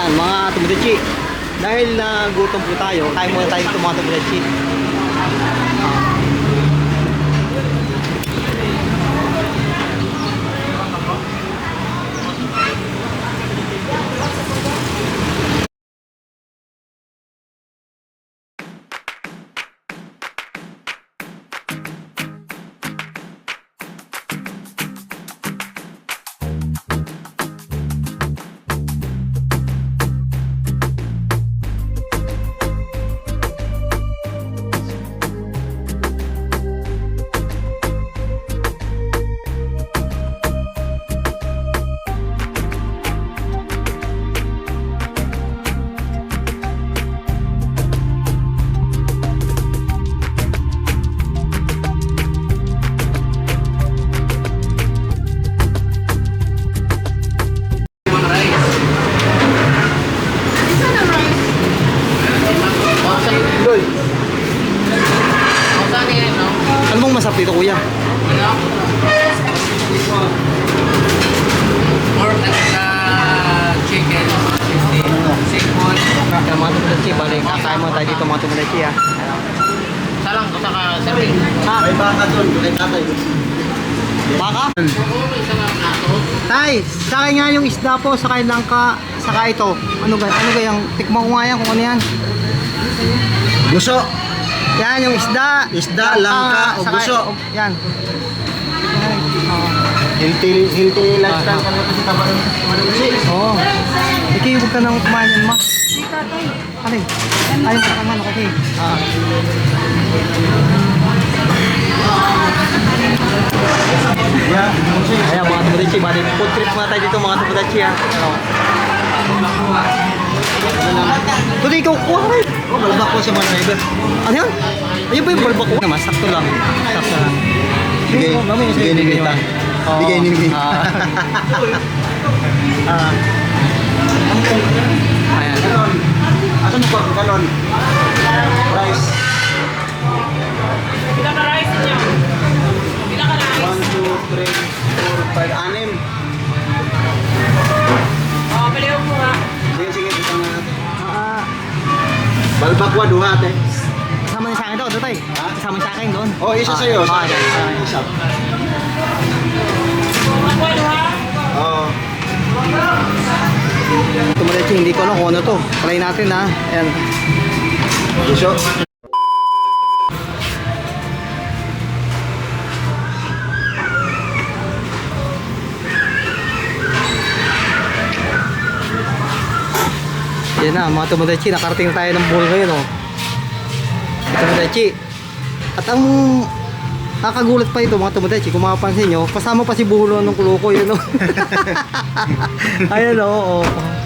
Yan, mga tumudachi. Dahil nagutom po tayo, kain muna tayo ng mga masarap dito kuya? Pork at saka chicken. 50. Sipon. Yan, mga tumudachi, bali, kakain muna tayo dito mga tumudachi ha. Salang ko saka serving. Ha? May baka doon, may tatay. Baka? Tay, sa akin nga yung isda po, sa akin langka, saka ito. Ano ba? Ano ba yung tikman ko nga yan kung ano yan? Gusto. Yan yung isda. Isda, langka, o buso. o- Yan. Oo. Healthy, healthy lifestyle ka na kasi tama ng Oo. Ikaw huwag ka nang kumain yan, ma. Hindi, tatay. Ano Ayaw ka naman, okay. Ah. Yeah. Ayan mga tumudachi, bali food trip muna tayo dito mga tumudachi ha. Tuloy ikaw, kuha rin. Oh, balbak ko sa mga driver. Ano yan? Ayun ba yung balbak ko? Naman, sakto lang. Sakto lang. Bigay, bigay ni Mita. Bigay ni Mita. Ah. Ah. Balbak wa duha ate. kasama niya sa akin doon, Tatay. Ha? Kasama niya sa akin doon. Oh, isa Ah, sa'yo. Sa akin. Sa akin, isa. Oo. Tumudachi, hindi ko alam kung ano to. Try natin ha. Ayan. Gusto. Yan na, mga tumudachi, nakarating na tayo ng bull ngayon, oh. Tumudachi. At ang nakagulat pa ito, mga tumudachi, kung mapapansin nyo, kasama pa si Bulo ng kuluko, yun, oh. Ayan, oh, oh.